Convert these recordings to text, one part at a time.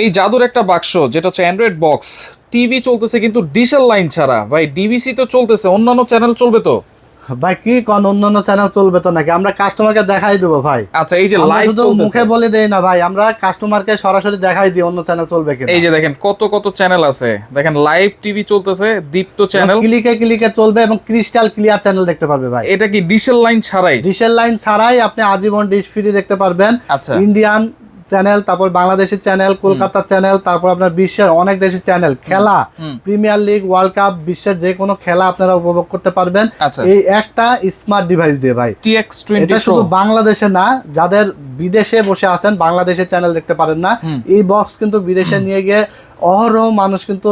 এই জাদুর একটা বাক্স যেটা হচ্ছে অ্যান্ড্রয়েড বক্স টিভি চলতেছে কিন্তু ডিশেল লাইন ছাড়া। ভাই ডিবিসি তো চলতেছে অন্যান্য চ্যানেল চলবে তো? ভাই কি কোন অন্যান্য চ্যানেল চলবে তো নাকি? আমরা কাস্টমারকে দেখাই দেবো ভাই। আচ্ছা এই যে লাইভ শুধু চলতেছে। মুখে বলে দেই না ভাই। আমরা কাস্টমারকে সরাসরি দেখাই দিই অন্য চ্যানেল চলবে কিনা। এই যে দেখেন কত কত চ্যানেল আছে। দেখেন লাইভ টিভি চলতেছে দীপ্ত চ্যানেল ক্লিকে ক্লিকে চলবে এবং ক্রিস্টাল ক্লিয়ার চ্যানেল দেখতে পারবে ভাই। এটা কি ডিশেল লাইন ছাড়াই? ডিশের লাইন ছাড়াই আপনি আজীবন ডিশ ফ্রি দেখতে পারবেন। আচ্ছা। ইন্ডিয়ান চ্যানেল তারপর বাংলাদেশের চ্যানেল কলকাতা চ্যানেল তারপর আপনার বিশ্বের অনেক দেশের চ্যানেল খেলা প্রিমিয়ার লিগ ওয়ার্ল্ড কাপ বিশ্বের যে কোনো খেলা আপনারা উপভোগ করতে পারবেন। আচ্ছা। এই একটা স্মার্ট ডিভাইস দিয়ে ভাই। এটা শুধু বাংলাদেশে না যাদের বিদেশে বসে আছেন বাংলাদেশের চ্যানেল দেখতে পারেন না। এই বক্স কিন্তু বিদেশে নিয়ে গিয়ে অহরহ মানুষ কিন্তু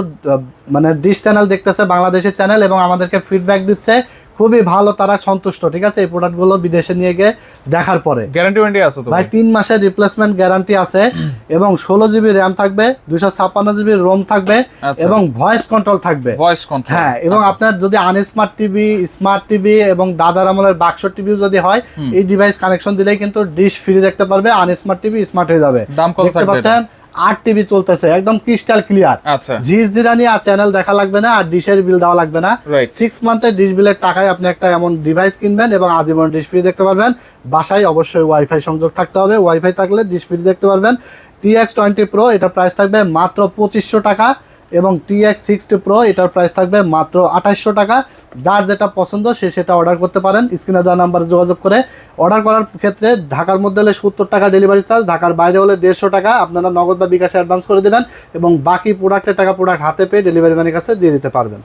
মানে ডিশ চ্যানেল দেখতেছে বাংলাদেশের চ্যানেল এবং আমাদেরকে ফিডব্যাক দিচ্ছে। খুবই ভালো তারা সন্তুষ্ট ঠিক আছে? এই প্রোডাক্টগুলো বিদেশে নিয়ে গিয়ে দেখার পরে। গ্যারান্টি ওয়ারেন্টি আছে তো ভাই তিন মাসের রিপ্লেসমেন্ট গ্যারান্টি আছে এবং ষোলো জিবি র্যাম থাকবে দুশো ছাপ্পান্ন জিবি রোম থাকবে আচ্ছা। এবং ভয়েস কন্ট্রোল থাকবে। ভয়েস কন্ট্রোল হ্যাঁ এবং আপনার যদি আনস্মার্ট টিভি স্মার্ট টিভি এবং দাদার আমলের বাক্স টিভিও যদি হয় এই ডিভাইস কানেকশন দিলেই কিন্তু ডিশ ফ্রি দেখতে পারবে আনস্মার্ট টিভি স্মার্ট হয়ে যাবে। দাম কত দেখতে পাচ্ছেন? আট টিভি চলতেছে একদম ক্রিস্টাল ক্লিয়ার আচ্ছা। জিরা জিরানি আর চ্যানেল দেখা লাগবে না আর ডিশের বিল দেওয়া লাগবে না। সিক্স মান্থের ডিশ বিলের টাকায় আপনি একটা এমন ডিভাইস কিনবেন এবং আজীবন ডিশ ফ্রি দেখতে পারবেন। বাসায় অবশ্যই ওয়াইফাই সংযোগ থাকতে হবে। ওয়াইফাই থাকলে ডিশ ফ্রি দেখতে পারবেন। টি এক্স টোয়েন্টি প্রো এটা প্রাইস থাকবে মাত্র পঁচিশশো টাকা। এবং টি এক্স সিক্সটি প্রো এটার প্রাইস থাকবে মাত্র আঠাশশো টাকা। যার যেটা পছন্দ, সে সেটা অর্ডার করতে পারেন। স্ক্রিনে দেওয়া নাম্বারে যোগাযোগ করে অর্ডার করার ক্ষেত্রে ঢাকার মধ্যে হলে সত্তর টাকা ডেলিভারি চার্জ ঢাকার বাইরে হলে দেড়শো টাকা। আপনারা নগদ বা বিকাশে অ্যাডভান্স করে দেবেন এবং বাকি প্রোডাক্টের টাকা প্রোডাক্ট হাতে পেয়ে ডেলিভারি ম্যানের কাছে দিয়ে দিতে পারবেন।